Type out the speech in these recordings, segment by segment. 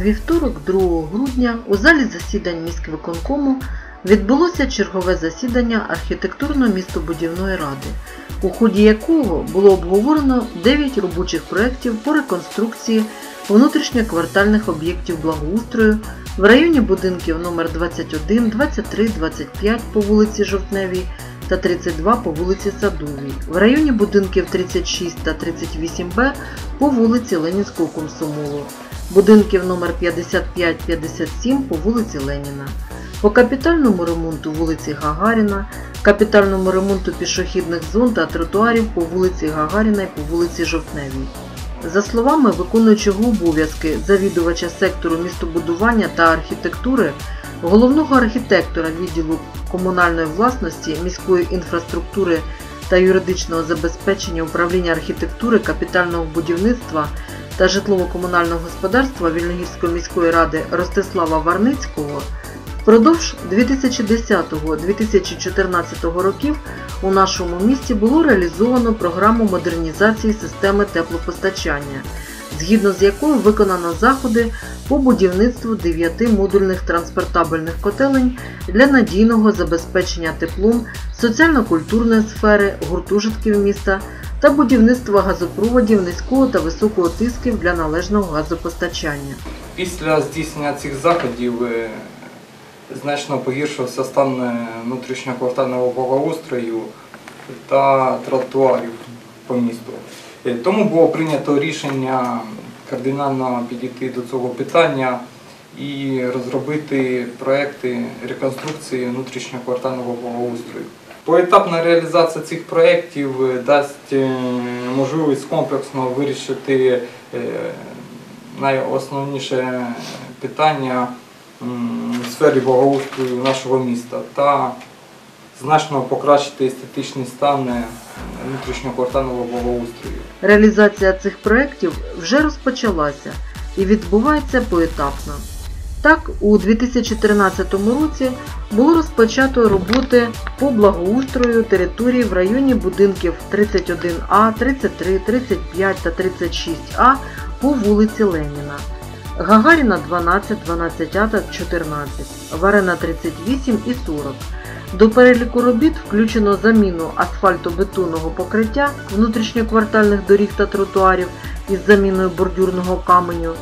Вівторок, 2 грудня, у залі засідань міськвиконкому відбулося чергове засідання архітектурно-містобудівної ради, у ході якого було обговорено 9 робочих проєктів по реконструкції внутрішньоквартальних об'єктів благоустрою в районі будинків номер 21, 23, 25 по вулиці Жовтневій та 32 по вулиці Садовій, в районі будинків 36 та 38Б по вулиці Ленінського комсомолу, будинків номер 55-57 по вулиці Леніна, по капітальному ремонту вулиці Гагаріна, капітальному ремонту пішохідних зон та тротуарів по вулиці Гагаріна і по вулиці Жовтневій. За словами виконуючого обов'язки завідувача сектору містобудування та архітектури, головного архітектора відділу комунальної власності, міської інфраструктури та юридичного забезпечення управління архітектури, капітального будівництва та житлово-комунального господарства Вільногірської міської ради Ростислава Варницького впродовж 2010-2014 років у нашому місті було реалізовано програму модернізації системи теплопостачання, згідно з якою виконано заходи по будівництву 9 модульних транспортабельних котелень для надійного забезпечення теплом соціально-культурної сфери, гуртожитків міста та будівництва газопроводів низького та високого тисків для належного газопостачання. Після здійснення цих заходів е, значно погіршився стан е, внутрішньоквартального благоустрою та тротуарів по місту. Е, Тому було прийнято рішення кардинально підійти до цього питання і розробити проекти реконструкції внутрішньоквартального благоустрою. Поетапна реалізація цих проєктів е, дасть е, можливість комплексно вирішити е, найосновніше питання в сфері благоустрою нашого міста та значно покращити естетичний стан внутрішньоквартального благоустрою. Реалізація цих проєктів вже розпочалася і відбувається поетапно. Так, у 2013 році було розпочато роботи по благоустрою території в районі будинків 31А, 33, 35 та 36А по вулиці Леніна, Гагаріна 12, 12А та 14, Варена 38 і 40. До переліку робіт включено заміну асфальтобетонного покриття внутрішньоквартальних доріг та тротуарів із заміною бордюрного каменю,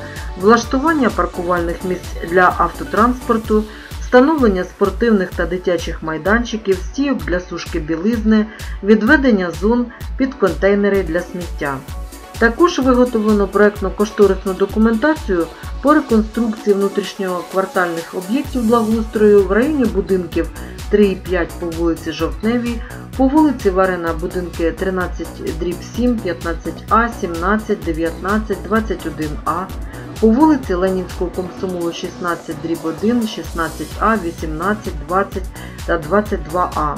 влаштування паркувальних місць для автотранспорту, встановлення спортивних та дитячих майданчиків, стійок для сушки білизни, відведення зон під контейнери для сміття. Також виготовлено проектно-кошторисну документацію по реконструкції внутрішньоквартальних об'єктів благоустрою в районі будинків 3 і 5 по вулиці Жовтневій, по вулиці Варена будинки 13 дріб 7, 15А, 17, 19, 21А, по вулиці Ленінського комсомолу 16 дріб 1, 16А, 18, 20 та 22А.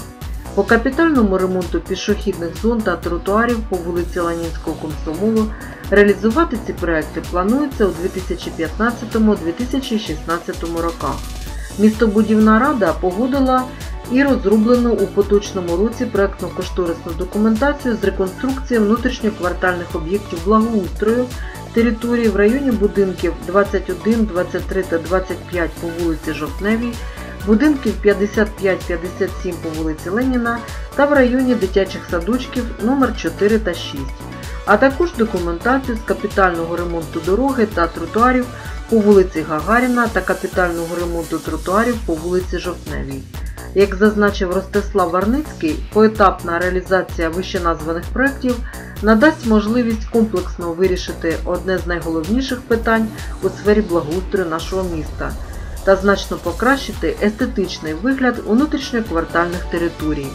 По капітальному ремонту пішохідних зон та тротуарів по вулиці Ленінського комсомолу реалізувати ці проекти планується у 2015-2016 роках. Містобудівна рада погодила і розроблену у поточному році проектно-кошторисну документацію з реконструкції внутрішньоквартальних об'єктів благоустрою території в районі будинків 21, 23 та 25 по вулиці Жовтневій, будинків 55-57 по вулиці Леніна та в районі дитячих садочків номер 4 та 6, а також документацію з капітального ремонту дороги та тротуарів по вулиці Гагаріна та капітального ремонту тротуарів по вулиці Жовтневій. Як зазначив Ростислав Варницький, поетапна реалізація вищеназваних проєктів надасть можливість комплексно вирішити одне з найголовніших питань у сфері благоустрою нашого міста та значно покращити естетичний вигляд внутрішньоквартальних територій.